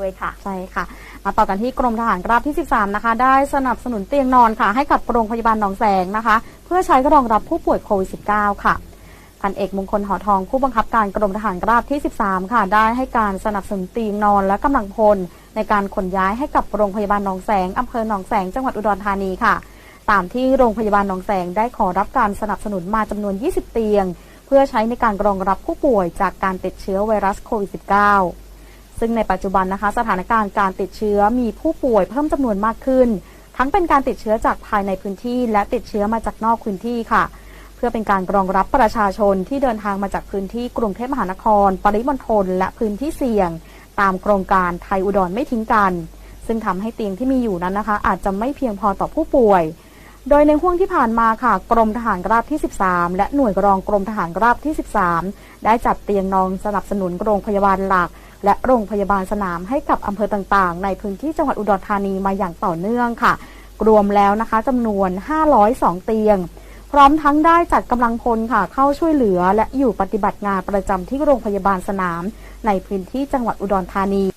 ด้วยค่ะ ใช่ค่ะ มาต่อกันที่กรมทหารราบที่ 13 นะคะ ได้สนับสนุนเตียงนอนค่ะ ให้กับโรงพยาบาลหนองแสงนะคะ เพื่อใช้รองรับผู้ป่วยโควิด -19 ค่ะพันเอกมงคลหอทองผู้บังคับการกรมทหารราบที่ 13 ค่ะ ได้ให้การสนับสนุนเตียงนอนและกำลังพล ในการขนย้ายให้กับโรงพยาบาลหนองแสงอำเภอหนองแสงจังหวัดอุดรธานีค่ะ ตามที่โรงพยาบาลหนองแสงได้ขอรับการสนับสนุนมาจำนวน 20 เตียง เพื่อใช้ในการรองรับผู้ป่วยจากการติดเชื้อไวรัสโควิด -19 ซึ่งในปัจจุบันนะคะ สถานการณ์การติดเชื้อมีผู้ป่วยเพิ่มจำนวนมากขึ้น ทั้งเป็นการติดเชื้อจากภายในพื้นที่ และติดเชื้อมาจากนอกพื้นที่ค่ะ เพื่อเป็นการรองรับประชาชนที่เดินทางมาจากพื้นที่กรุงเทพมหานคร ปริมณฑลและพื้นที่เสี่ยง ตามโครงการไทยอุดรไม่ทิ้งกัน ซึ่งทำให้เตียงที่มีอยู่นั้นนะคะ อาจจะไม่เพียงพอต่อผู้ป่วยโดยในห่วงที่ผ่านมาค่ะ กรมทหารราบที่ 13 และหน่วยรองกรมทหารราบที่ 13 ได้จัดเตียงนอนสนับสนุนโรงพยาบาลหลัก และโรงพยาบาลสนามให้กับอำเภอต่างๆ ในพื้นที่จังหวัดอุดรธานีมาอย่างต่อเนื่องค่ะ รวมแล้วนะคะจำนวน 502 เตียง พร้อมทั้งได้จัดกำลังพลค่ะ เข้าช่วยเหลือ และอยู่ปฏิบัติงานประจำที่โรงพยาบาลสนาม ในพื้นที่จังหวัดอุดรธานี